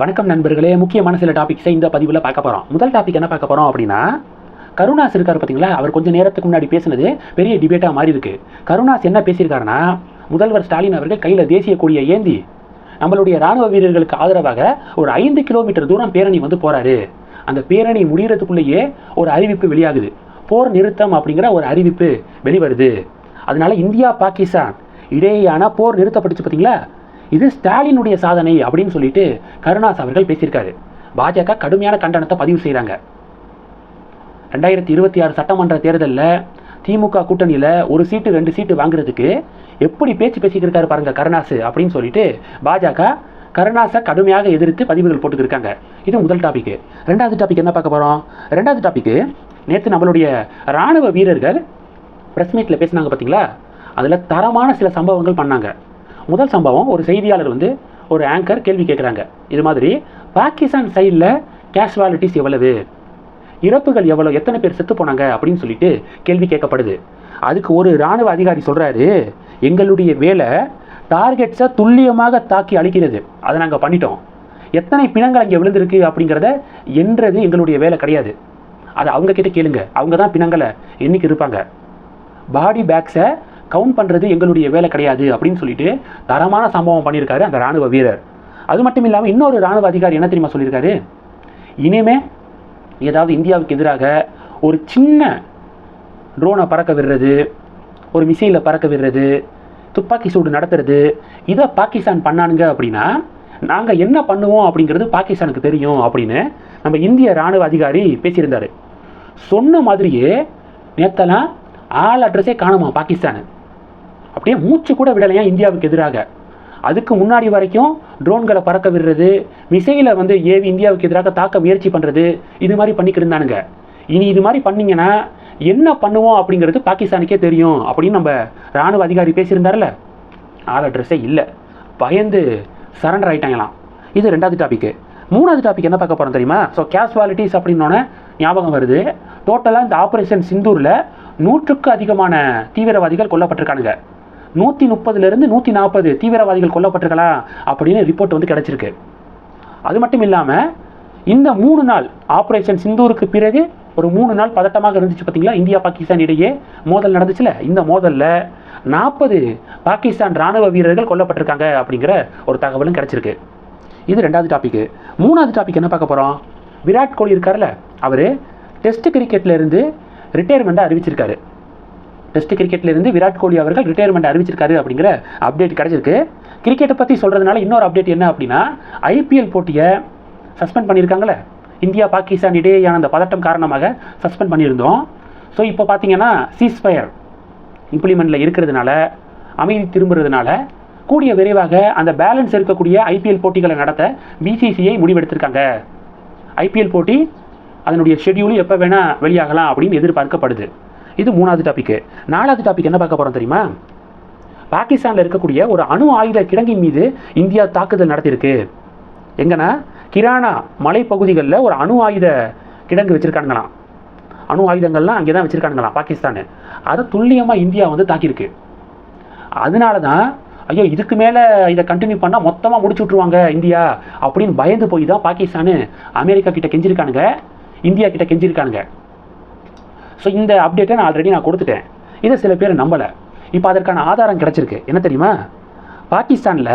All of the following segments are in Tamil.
வணக்கம் நண்பர்களே. முக்கியமான சில டாபிக்ஸை இந்த பதிவில் பார்க்க போகிறோம் முதல் டாபிக் என்ன பார்க்க போகிறோம் அப்படின்னா கருணாஸ் இருக்கார் பார்த்தீங்களா அவர் கொஞ்சம் நேரத்துக்கு முன்னாடி பேசினது பெரிய டிபேட்டாக மாறி இருக்கு. கருணாஸ் என்ன பேசியிருக்காருன்னா முதல்வர் ஸ்டாலின் அவர்கள் கையில் தேசிய கொடியை ஏந்தி நம்மளுடைய ராணுவ வீரர்களுக்கு ஆதரவாக ஒரு ஐந்து கிலோமீட்டர் தூரம் பேரணி வந்து போகிறாரு அந்த பேரணி முடிகிறதுக்குள்ளேயே ஒரு அறிவிப்பு வெளியாகுது. போர் நிறுத்தம் அப்படிங்கிற ஒரு அறிவிப்பு வெளிவருது. அதனால இந்தியா பாகிஸ்தான் இடையேயான போர் நிறுத்தப்பட்டுச்சு பார்த்தீங்களா இது ஸ்டாலினுடைய சாதனை அப்படின்னு சொல்லிட்டு கருணாஸ் அவர்கள் பேசியிருக்காரு. பாஜக கடுமையான கண்டனத்தை பதிவு செய்கிறாங்க ரெண்டாயிரத்தி இருபத்தி ஆறு சட்டமன்ற தேர்தலில் திமுக கூட்டணியில் ஒரு சீட்டு ரெண்டு சீட்டு வாங்குறதுக்கு எப்படி பேச்சு பேசிக்கிட்டு இருக்காரு பாருங்க கருணாஸ் அப்படின்னு சொல்லிட்டு பாஜக கருணாசை கடுமையாக எதிர்த்து பதிவுகள் போட்டுக்கிருக்காங்க. இது முதல் டாபிக் ரெண்டாவது டாபிக் என்ன பார்க்க போகிறோம் ரெண்டாவது டாபிக் நேற்று நம்மளுடைய ராணுவ வீரர்கள் ப்ரெஸ் மீட்டில் பேசினாங்க பார்த்தீங்களா அதில் தரமான சில சம்பவங்கள் பண்ணாங்க. முதல் சம்பவம் ஒரு செய்தியாளர் வந்து ஒரு ஆங்கர் கேள்வி கேட்குறாங்க இது மாதிரி பாகிஸ்தான் சைடில் கேஷுவாலிட்டிஸ் எவ்வளவு? இறப்புகள் எவ்வளோ எத்தனை பேர் செத்து போனாங்க? அப்படின்னு சொல்லிட்டு கேள்வி கேட்கப்படுது. அதுக்கு ஒரு இராணுவ அதிகாரி சொல்கிறாரு எங்களுடைய வேலை டார்கெட்ஸை துல்லியமாக தாக்கி அழிக்கிறது. அதை நாங்கள் பண்ணிட்டோம். எத்தனை பிணங்கள் அங்கே விழுந்திருக்கு? அப்படிங்கிறத என்றது எங்களுடைய வேலை கிடையாது. அதை அவங்க கிட்ட கேளுங்க. அவங்க தான் பிணங்களை எண்ணிக்கை இருப்பாங்க. பாடி பேக்ஸை கவுண்ட் பண்ணுறது எங்களுடைய வேலை கிடையாது அப்படின்னு சொல்லிட்டு தரமான சம்பவம் பண்ணியிருக்காரு அந்த ராணுவ வீரர். அது மட்டும் இல்லாமல் இன்னொரு ராணுவ அதிகாரி என்ன தெரியுமா சொல்லியிருக்காரு? இனிமே ஏதாவது இந்தியாவுக்கு எதிராக ஒரு சின்ன ட்ரோனை பறக்க விடுறது ஒரு மிசைலை பறக்க விடுறது துப்பாக்கி சூடு நடத்துறது இதை பாகிஸ்தான் பண்ணானுங்க அப்படின்னா நாங்கள் என்ன பண்ணுவோம் அப்படிங்கிறது பாகிஸ்தானுக்கு தெரியும் அப்படின்னு நம்ம இந்திய ராணுவ அதிகாரி பேசியிருந்தார். சொன்ன மாதிரியே நேத்தெல்லாம் ஆள் அட்ரஸே காணுமா பாகிஸ்தானு? அப்படியே மூச்சு கூட விடலையா இந்தியாவுக்கு எதிராக? அதுக்கு முன்னாடி வரைக்கும் ட்ரோன்களை பறக்க விடுறது மிசைலை வந்து ஏவி இந்தியாவுக்கு எதிராக தாக்க முயற்சி பண்ணுறது இது மாதிரி பண்ணிக்கிட்டு இருந்தானுங்க. இனி இது மாதிரி பண்ணிங்கன்னா என்ன பண்ணுவோம் அப்படிங்கிறது பாகிஸ்தானுக்கே தெரியும் அப்படின்னு நம்ம ராணுவ அதிகாரி பேசியிருந்தார்ல? ஆள் அட்ரஸே இல்லை. பயந்து சரண்டர் ஆகிட்டாங்களாம் இது ரெண்டாவது டாபிக்கு மூணாவது டாபிக் என்ன பார்க்க போகிறோம் தெரியுமா? ஸோ கேஷுவாலிட்டிஸ் அப்படின்னோடனே ஞாபகம் வருது. டோட்டலாக இந்த ஆப்ரேஷன் சிந்தூரில் நூற்றுக்கு அதிகமான தீவிரவாதிகள் கொல்லப்பட்டிருக்கானுங்க. நூற்றி முப்பதுலேருந்து நூற்றி நாற்பது தீவிரவாதிகள் கொல்லப்பட்டிருக்கலாம் அப்படின்னு ரிப்போர்ட் வந்து கிடச்சிருக்கு. அது மட்டும் இல்லாமல் இந்த மூணு நாள் ஆப்ரேஷன் சிந்தூருக்கு பிறகு ஒரு மூணு நாள் பதட்டமாக இருந்துச்சு பார்த்தீங்களா இந்தியா பாகிஸ்தான் இடையே மோதல் நடந்துச்சுல? இந்த மோதலில் நாற்பது பாகிஸ்தான் ராணுவ வீரர்கள் கொல்லப்பட்டிருக்காங்க அப்படிங்கிற ஒரு தகவலும் கிடச்சிருக்கு. இது ரெண்டாவது டாபிக் மூணாவது டாபிக் என்ன பார்க்க போகிறோம் விராட் கோலி இருக்கார்ல அவர் டெஸ்ட் கிரிக்கெட்ல இருந்து ரிட்டையர்மெண்ட்டை அறிவிச்சிருக்காரு. டெஸ்ட் கிரிக்கெட்லேருந்து விராட் கோலி அவர்கள் ரிட்டையர்மெண்ட் அறிவிச்சிருக்காரு அப்படிங்கிற அப்டேட் கிடைச்சிருக்கு. கிரிக்கெட்டை பற்றி சொல்கிறதுனால இன்னொரு அப்டேட் என்ன அப்படின்னா ஐபிஎல் போட்டியை சஸ்பெண்ட் பண்ணியிருக்காங்களே இந்தியா பாகிஸ்தான் இடையேயான அந்த பதட்டம் காரணமாக சஸ்பெண்ட் பண்ணியிருந்தோம். ஸோ இப்போ பார்த்தீங்கன்னா சீஸ்ஃபயர் இம்ப்ளிமெண்ட்டில் இருக்கிறதுனால அமைதி திரும்புறதுனால கூடிய விரைவாக அந்த பேலன்ஸ் இருக்கக்கூடிய ஐபிஎல் போட்டிகளை நடத்த பிசிசிஐ முடிவெடுத்திருக்காங்க. ஐபிஎல் போட்டி அதனுடைய ஷெடியூல் எப்போ வேணால் வெளியாகலாம் அப்படின்னு எதிர்பார்க்கப்படுது. இது மூணாவது டாபிக் நாலாவது டாபிக் என்ன பார்க்க போகிறோம் தெரியுமா? பாகிஸ்தானில் இருக்கக்கூடிய ஒரு அணு ஆயுத கிடங்கின் மீது இந்தியா தாக்குதல் நடத்தியிருக்கு. எங்கன்னா கிரானா மலைப்பகுதிகளில் ஒரு அணு ஆயுத கிடங்கு வச்சுருக்கானுங்களாம். அணு ஆயுதங்கள்லாம் அங்கே தான் வச்சுருக்கானுங்களாம் பாகிஸ்தான். அதை துல்லியமாக இந்தியா வந்து தாக்கியிருக்கு. அதனால தான் ஐயோ இதுக்கு மேலே இதை கண்டினியூ பண்ணால் மொத்தமாக முடிச்சு விட்ருவாங்க இந்தியா அப்படின்னு பயந்து போய் தான் பாகிஸ்தானு அமெரிக்கா கிட்ட கெஞ்சிருக்கானுங்க இந்தியா கிட்ட கெஞ்சிருக்கானுங்க. ஸோ இந்த அப்டேட்டை நான் ஆல்ரெடி நான் கொடுத்துட்டேன். இதை சில பேர் நம்பலை. இப்போ அதற்கான ஆதாரம் கிடச்சிருக்கு. என்ன தெரியுமா? பாகிஸ்தானில்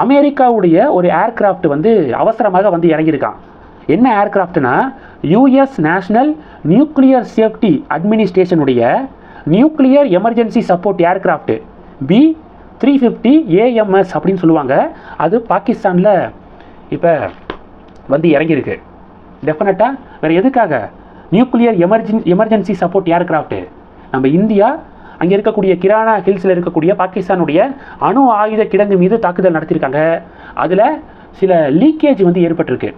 அமெரிக்காவுடைய ஒரு ஏர்கிராஃப்ட் வந்து அவசரமாக வந்து இறங்கியிருக்கான். என்ன ஏர்கிராஃப்ட்னா US National Nuclear safety அட்மினிஸ்ட்ரேஷனுடைய nuclear emergency support aircraft B three fifty AMS அப்படின்னு சொல்லுவாங்க. அது பாகிஸ்தானில் இப்போ வந்து இறங்கியிருக்கு. டெஃபினட்டாக வேறு எதுக்காக? நியூக்ளியர் எமர்ஜென் எமர்ஜென்சி சப்போர்ட் ஏர்கிராஃப்ட்டு நம்ம இந்தியா அங்கே இருக்கக்கூடிய கிரானா ஹில்ஸில் இருக்கக்கூடிய பாகிஸ்தானுடைய அணு ஆயுத கிடங்கு மீது தாக்குதல் நடத்தியிருக்காங்க. அதில் சில லீக்கேஜ் வந்து ஏற்பட்டிருக்கு.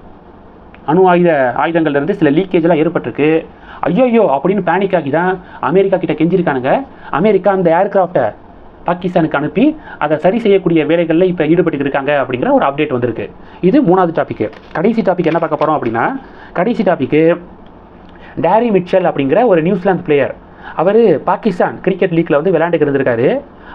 அணு ஆயுத ஆயுதங்கள்லேருந்து சில லீக்கேஜ்லாம் ஏற்பட்டிருக்கு. ஐயோயோ அப்படின்னு பேனிக் ஆகி தான் அமெரிக்கா கிட்ட கெஞ்சிருக்கானுங்க. அமெரிக்கா அந்த ஏர்கிராஃப்டை பாகிஸ்தானுக்கு அனுப்பி அதை சரி செய்யக்கூடிய வேலைகளில் இப்போ ஈடுபட்டு இருக்காங்க அப்படிங்கிற ஒரு அப்டேட் வந்திருக்கு. இது மூணாவது டாபிக் கடைசி டாபிக் என்ன பார்க்க போகிறோம் அப்படின்னா கடைசி டாபிக்கு டேரி மிட்சல் அப்படிங்கிற ஒரு நியூசிலாந்து பிளேயர் அவர் பாகிஸ்தான் கிரிக்கெட் லீக்கில் வந்து விளையாண்டுக்கு இருந்திருக்காரு.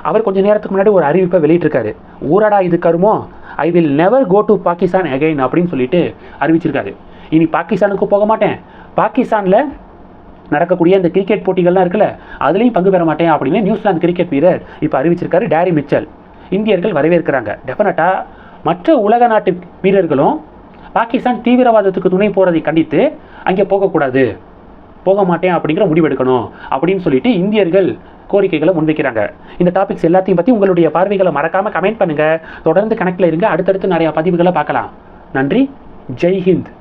அவர் கொஞ்ச நேரத்துக்கு முன்னாடி ஒரு அறிவிப்பை வெளியிட்டிருக்காரு. ஊராடா இது கருமோ? I will never go to Pakistan again அப்படின்னு சொல்லிட்டு அறிவிச்சிருக்காரு. இனி பாகிஸ்தானுக்கு போக மாட்டேன். பாகிஸ்தானில் நடக்கக்கூடிய இந்த கிரிக்கெட் போட்டிகள்லாம் இருக்குல்ல அதுலேயும் பங்கு பெற மாட்டேன் அப்படின்னு நியூசிலாந்து கிரிக்கெட் வீரர் இப்போ அறிவிச்சிருக்காரு டேரி மிச்சல் இந்தியர்கள் வரவேற்கிறாங்க. டெஃபினட்டாக மற்ற உலக நாட்டு வீரர்களும் பாகிஸ்தான் தீவிரவாதத்துக்கு துணை போகிறதை கண்டித்து அங்கே போகக்கூடாது. போக மாட்டேன் அப்படிங்கிற முடிவெடுக்கணும். அப்படின்னு சொல்லிட்டு இந்தியர்கள் கோரிக்கைகளை முன்வைக்கிறாங்க. இந்த டாபிக்ஸ் எல்லாத்தையும் பற்றி உங்களுடைய பார்வைகளை மறக்காமல் கமெண்ட் பண்ணுங்கள் தொடர்ந்து கணக்கில் இருங்க. அடுத்தடுத்து நிறையா பதிவுகளை பார்க்கலாம். நன்றி. ஜெய் ஹிந்த்.